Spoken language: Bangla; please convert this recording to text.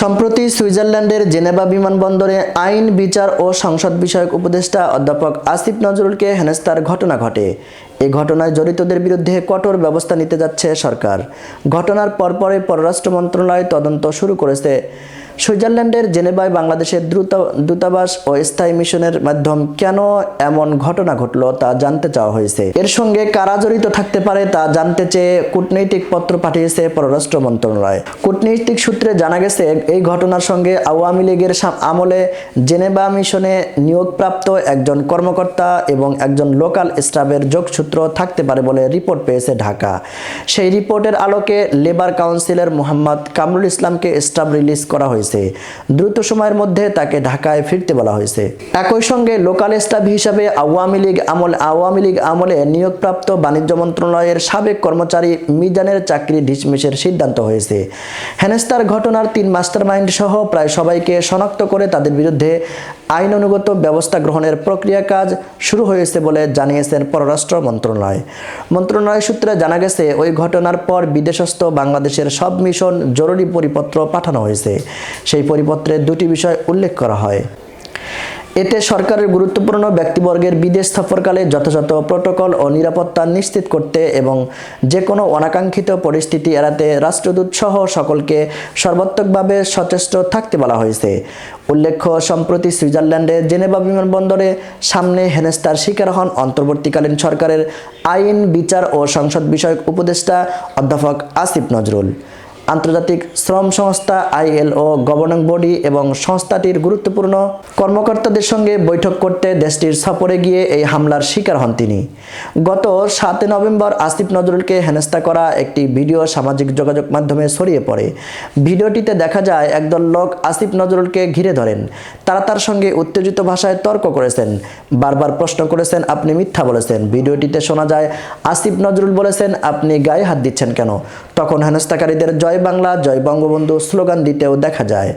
সম্প্রতি সুইজারল্যান্ডের জেনেভা বিমানবন্দরে আইন, বিচার ও সংসদ বিষয়ক উপদেষ্টা অধ্যাপক আসিফ নজরুলকে হেনস্তার ঘটনা ঘটে। এ ঘটনায় জড়িতদের বিরুদ্ধে কঠোর ব্যবস্থা নিতে যাচ্ছে সরকার। ঘটনার পরপরে পররাষ্ট্র মন্ত্রণালয় তদন্ত শুরু করেছে। সুইজারল্যান্ডের জেনেভায় বাংলাদেশের দ্রুত, দূতাবাস ও স্থায়ী মিশনের মাধ্যম কেন এমন ঘটনা ঘটলো তা জানতে চাওয়া হয়েছে। এর সঙ্গে কারা জড়িত থাকতে পারে তা জানতে চেয়ে কূটনৈতিক পত্র পাঠিয়েছে পররাষ্ট্র মন্ত্রণালয়। কূটনৈতিক সূত্রে জানা গেছে, এই ঘটনার সঙ্গে আওয়ামী লীগের আমলে জেনেভা মিশনে নিয়োগপ্রাপ্ত একজন কর্মকর্তা এবং একজন লোকাল স্টাফের যোগসূত্র থাকতে পারে বলে রিপোর্ট পেয়েছে ঢাকা। সেই রিপোর্টের আলোকে লেবার কাউন্সিলের মোহাম্মদ কামরুল ইসলামকে স্টাফ রিলিজ করা হয়েছে। দ্রুত সময়ের মধ্যে তাকে ঢাকায় ফিরতে বলা হয়েছে। একই সঙ্গে লোকাল স্টাফ হিসাবে আওয়ামী লীগ আমল আওয়ামী লীগ আমলে নিয়োগপ্রাপ্ত বাণিজ্য মন্ত্রণালয়ের সাবেক কর্মচারী মিজানের চাকরি ঢিসমিসের সিদ্ধান্ত হয়েছে। হেনেস্তার ঘটনার তিন মাস্টার মাইন্ড সহ প্রায় সবাইকে শনাক্ত করে তাদের বিরুদ্ধে আইন অনুগত ব্যবস্থা গ্রহণের প্রক্রিয়া কাজ শুরু হয়েছে বলে জানিয়েছেন পররাষ্ট্র মন্ত্রণালয়। মন্ত্রণালয় সূত্রে জানা গেছে, ওই ঘটনার পর বিদেশস্থ বাংলাদেশের সব মিশন জরুরি পরিপত্র পাঠানো হয়েছে। সেই পরিপত্রে দুটি বিষয় উল্লেখ করা হয়। এতে সরকারের গুরুত্বপূর্ণ ব্যক্তিবর্গের বিদেশ সফরকালে যথাযথ প্রোটোকল ও নিরাপত্তা নিশ্চিত করতে এবং যে কোনো অনাকাঙ্ক্ষিত পরিস্থিতি এড়াতে রাষ্ট্রদূত সহ সকলকে সর্বাত্মকভাবে সচেষ্ট থাকতে বলা হয়েছে। উল্লেখ্য, সম্প্রতি সুইজারল্যান্ডে জেনেভা বিমানবন্দরে সামনে হেনেস্তার শিকার হন অন্তর্বর্তীকালীন সরকারের আইন, বিচার ও সংসদ বিষয়ক উপদেষ্টা অধ্যাপক আসিফ নজরুল। আন্তর্জাতিক শ্রম সংস্থা আইএলও গভর্নিং বডি এবং সংস্থাটির গুরুত্বপূর্ণ কর্মকর্তাদের সঙ্গে বৈঠক করতে দেশটির সফরে গিয়ে এই হামলার শিকার হন তিনি। গত সাতই নভেম্বর আসিফ নজরুলকে হেনস্থা করা একটি ভিডিও সামাজিক যোগাযোগ মাধ্যমে ছড়িয়ে পড়ে। ভিডিওটিতে দেখা যায়, একদল লোক আসিফ নজরুলকে ঘিরে ধরেন। তারা তার সঙ্গে উত্তেজিত ভাষায় তর্ক করেছেন। বারবার প্রশ্ন করেছেন, আপনি মিথ্যা বলেছেন। ভিডিওটিতে শোনা যায়, আসিফ নজরুল বলেছেন, আপনি গায়ে হাত দিচ্ছেন কেন? তখন হেনস্থাকারীদের জয় বাংলা জয় বঙ্গবন্ধু স্লোগান দিতেও দেখা যায়।